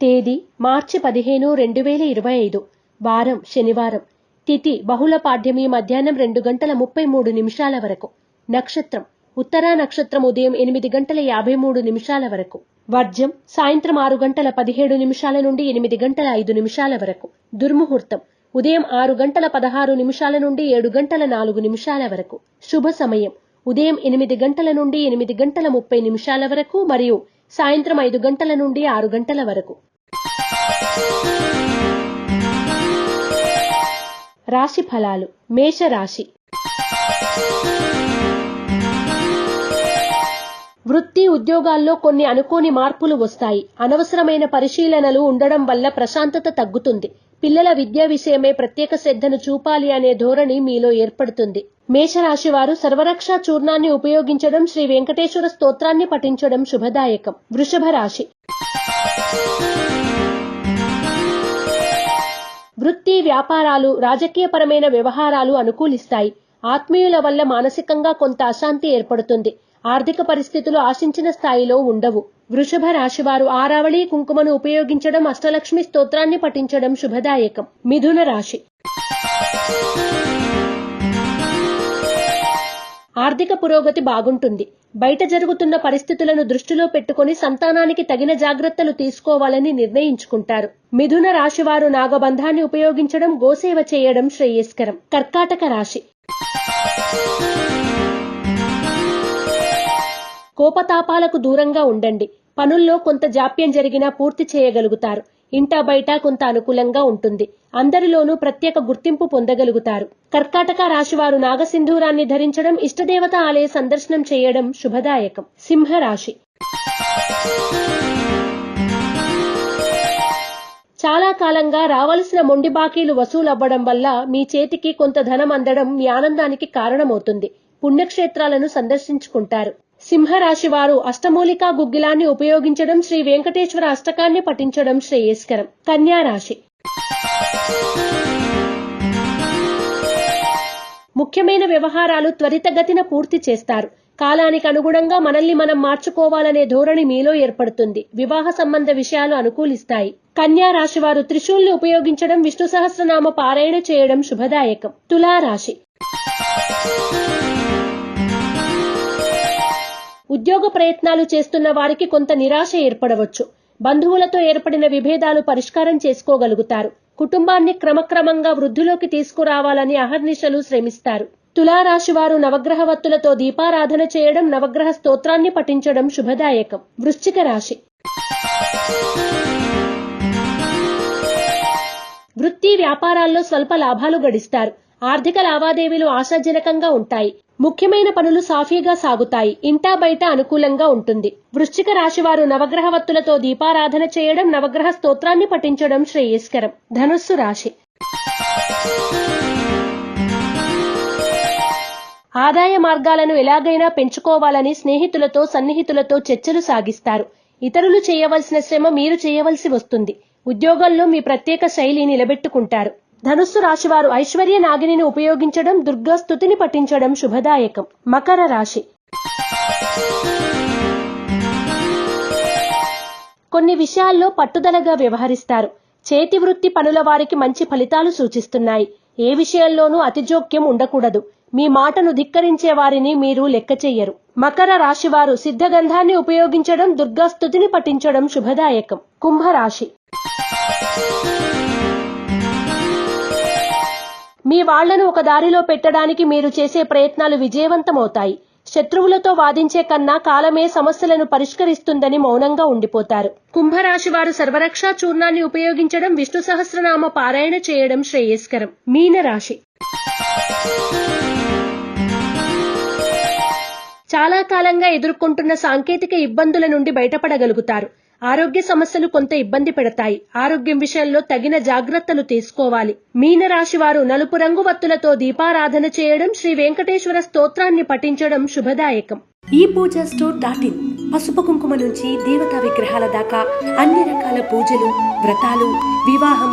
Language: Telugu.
తేదీ మార్చి పదిహేను రెండు వేల ఇరవై ఐదు. వారం శనివారం. తిథి బహుళ పాఠ్యమి మధ్యాహ్నం రెండు గంటల ముప్పై మూడు నిమిషాల వరకు. నక్షత్రం. ఉత్తరా నక్షత్రం ఉదయం ఎనిమిది గంటల యాభై మూడు నిమిషాల వరకు. వర్జం. సాయంత్రం ఆరు గంటల పదిహేడు నిమిషాల నుండి ఎనిమిది గంటల ఐదు నిమిషాల వరకు. దుర్ముహూర్తం. ఉదయం ఆరు గంటల పదహారు నిమిషాల నుండి ఏడు గంటల నాలుగు నిమిషాల వరకు. శుభ సమయం. ఉదయం ఎనిమిది గంటల నుండి ఎనిమిది గంటల ముప్పై నిమిషాల వరకు మరియు సాయంత్రం ఐదు గంటల నుండి ఆరు గంటల వరకు. రాశి ఫలాలు. మేషరాశి. వృత్తి ఉద్యోగాల్లో కొన్ని అనుకోని మార్పులు వస్తాయి. అనవసరమైన పరిశీలనలు ఉండడం వల్ల ప్రశాంతత తగ్గుతుంది. పిల్లల విద్యా విషయమే ప్రత్యేక శ్రద్ధను చూపాలి అనే ధోరణి మీలో ఏర్పడుతుంది. మేషరాశి వారు సర్వరక్ష చూర్ణాన్ని ఉపయోగించడం శ్రీ వెంకటేశ్వర స్తోత్రాన్ని పఠించడం శుభదాయకం. వృషభ రాశి. వృత్తి వ్యాపారాలు రాజకీయపరమైన వ్యవహారాలు అనుకూలిస్తాయి. ఆత్మీయుల వల్ల మానసికంగా కొంత అశాంతి ఏర్పడుతుంది. ఆర్థిక పరిస్థితులు ఆశించిన స్థాయిలో ఉండవు. వృషభ రాశివారు ఆరావళి కుంకుమను ఉపయోగించడం అష్టలక్ష్మి స్తోత్రాన్ని పఠించడం శుభదాయకం. మిథున రాశి. ఆర్థిక పురోగతి బాగుంటుంది. బయట జరుగుతున్న పరిస్థితులను దృష్టిలో పెట్టుకుని సంతానానికి తగిన జాగ్రత్తలు తీసుకోవాలని నిర్ణయించుకుంటారు. మిథున రాశివారు నాగబంధాన్ని ఉపయోగించడం గోసేవ చేయడం శ్రేయస్కరం. కర్కాటక రాశి. కోపతాపాలకు దూరంగా ఉండండి. పనుల్లో కొంత జాప్యం జరిగినా పూర్తి చేయగలుగుతారు. ఇంటా బయట కొంత అనుకూలంగా ఉంటుంది. అందరిలోనూ ప్రత్యేక గుర్తింపు పొందగలుగుతారు. కర్కాటక రాశివారు నాగసింధూరాన్ని ధరించడం ఇష్టదేవత ఆలయ సందర్శనం చేయడం శుభదాయకం. సింహరాశి. చాలా కాలంగా రావలసిన మొండి బాకీలు వసూలవ్వడం వల్ల మీ చేతికి కొంత ధనం అందడం మీ ఆనందానికి కారణమవుతుంది. పుణ్యక్షేత్రాలను సందర్శించుకుంటారు. సింహరాశి వారు అష్టమూలికా గుగ్గిలాన్ని ఉపయోగించడం శ్రీ వెంకటేశ్వర అష్టకాన్ని పఠించడం శ్రేయస్కరం. కన్యా రాశి. ముఖ్యమైన వ్యవహారాలు త్వరితగతిన పూర్తి చేస్తారు. కాలానికి అనుగుణంగా మనల్ని మనం మార్చుకోవాలనే ధోరణి మీలో ఏర్పడుతుంది. వివాహ సంబంధ విషయాలు అనుకూలిస్తాయి. కన్యా రాశి వారు త్రిశూల్ని ఉపయోగించడం విష్ణు సహస్రనామ పారాయణ చేయడం శుభదాయకం. తులా ఉద్యోగ ప్రయత్నాలు చేస్తున్న వారికి కొంత నిరాశ ఏర్పడవచ్చు. బంధువులతో ఏర్పడిన విభేదాలు పరిష్కారం చేసుకోగలుగుతారు. కుటుంబాన్ని క్రమక్రమంగా వృద్ధిలోకి తీసుకురావాలని అహర్నిశలు శ్రమిస్తారు. తులారాశివారు నవగ్రహ వత్తులతో దీపారాధన చేయడం నవగ్రహ స్తోత్రాన్ని పఠించడం శుభదాయకం. వృశ్చిక రాశి. వృత్తి వ్యాపారాల్లో స్వల్ప లాభాలు గడిస్తారు. ఆర్థిక లావాదేవీలు ఆశాజనకంగా ఉంటాయి. ముఖ్యమైన పనులు సాఫీగా సాగుతాయి. ఇంటా బయట అనుకూలంగా ఉంటుంది. వృశ్చిక రాశి వారు దీపారాధన చేయడం నవగ్రహ స్తోత్రాన్ని పఠించడం శ్రేయస్కరం. ధనుస్సు రాశి. ఆదాయ మార్గాలను ఎలాగైనా పెంచుకోవాలని స్నేహితులతో సన్నిహితులతో చర్చలు సాగిస్తారు. ఇతరులు చేయవలసిన శ్రమ మీరు చేయవలసి వస్తుంది. ఉద్యోగంలో మీ ప్రత్యేక శైలి నిలబెట్టుకుంటారు. ధనుస్సు రాశివారు ఐశ్వర్య నాగిని ఉపయోగించడం దుర్గాస్తుతిని పఠించడం శుభదాయకం. మకర రాశి. కొన్ని విషయాల్లో పట్టుదలగా వ్యవహరిస్తారు. చేతి వృత్తి పనుల వారికి మంచి ఫలితాలు సూచిస్తున్నాయి. ఏ విషయంలోనూ అతిజోక్యం ఉండకూడదు. మీ మాటను ధిక్కరించే వారిని మీరు లెక్క చెయ్యరు. మకర రాశివారు సిద్ధగంధాన్ని ఉపయోగించడం దుర్గాస్తుతిని పఠించడం శుభదాయకం. కుంభరాశి. మీ వాళ్ళను ఒక దారిలో పెట్టడానికి మీరు చేసే ప్రయత్నాలు విజయవంతమవుతాయి. శత్రువులతో వాదించే కన్నా కాలమే సమస్యలను పరిష్కరిస్తుందని మౌనంగా ఉండిపోతారు. కుంభరాశి వారు సర్వరక్షా చూర్ణాన్ని ఉపయోగించడం విష్ణు సహస్రనామ పారాయణ చేయడం శ్రేయస్కరం. మీనరాశి. చాలా కాలంగా ఎదుర్కొంటున్న సాంకేతిక ఇబ్బందుల నుండి బయటపడగలుగుతారు. ఆరోగ్య సమస్యలు కొంత ఇబ్బంది పెడతాయి. ఆరోగ్యం విషయంలో తగిన జాగ్రత్తలు తీసుకోవాలి. మీనరాశి వారు నలుపు రంగు వత్తులతో దీపారాధన చేయడం శ్రీ వెంకటేశ్వర స్తోత్రాన్ని పఠించడం శుభదాయకం. ఈ పూజ స్టోర్ డాట్ ఇన్ పసుపు కుంకుమ నుంచి దేవతా విగ్రహాల దాకా అన్ని రకాల పూజలు వ్రతాలు వివాహం